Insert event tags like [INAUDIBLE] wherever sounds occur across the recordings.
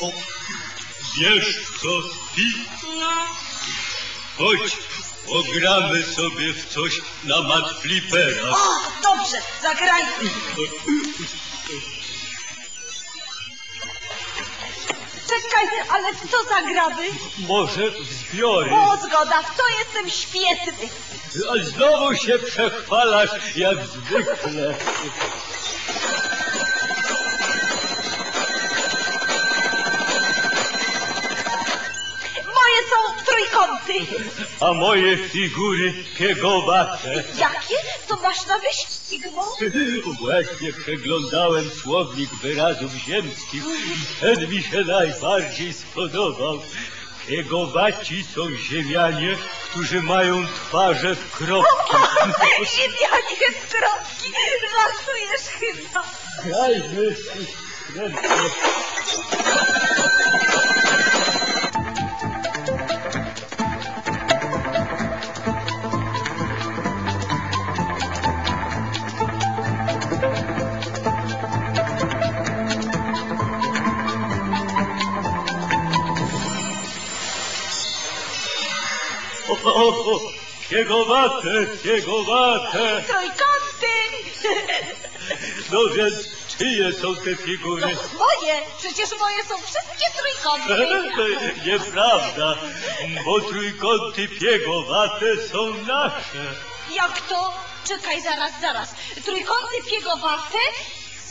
O, wiesz co, Pi? No, Chodź, pogramy sobie w coś na mat flipera. o, dobrze, zagrajmy. Czekaj, ale w co zagramy? Może w zbiory. O, zgoda, w to jestem świetny. A znowu się przechwalasz jak zwykle. Są trójkąty. A moje figury piegowate. Jakie? Co masz na myśli, Sigmo? Właśnie przeglądałem słownik wyrazów ziemskich i ten mi się najbardziej spodobał. Piegowaci są ziemianie, którzy mają twarze w kropki. [LAUGHS] Ziemianie z kropki. Żartujesz chyba. Skrętnie. O, o, o, piegowate, piegowate. Trójkąty. No więc czyje są te figury? Moje. Przecież moje są wszystkie trójkąty. Nieprawda, bo trójkąty piegowate są nasze. Jak to? Czekaj, zaraz, zaraz. Trójkąty piegowate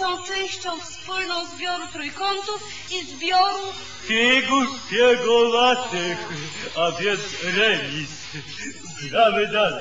są częścią wspólną zbioru trójkątów i zbioru... Figur piegowatych, a więc remis. Gramy dalej.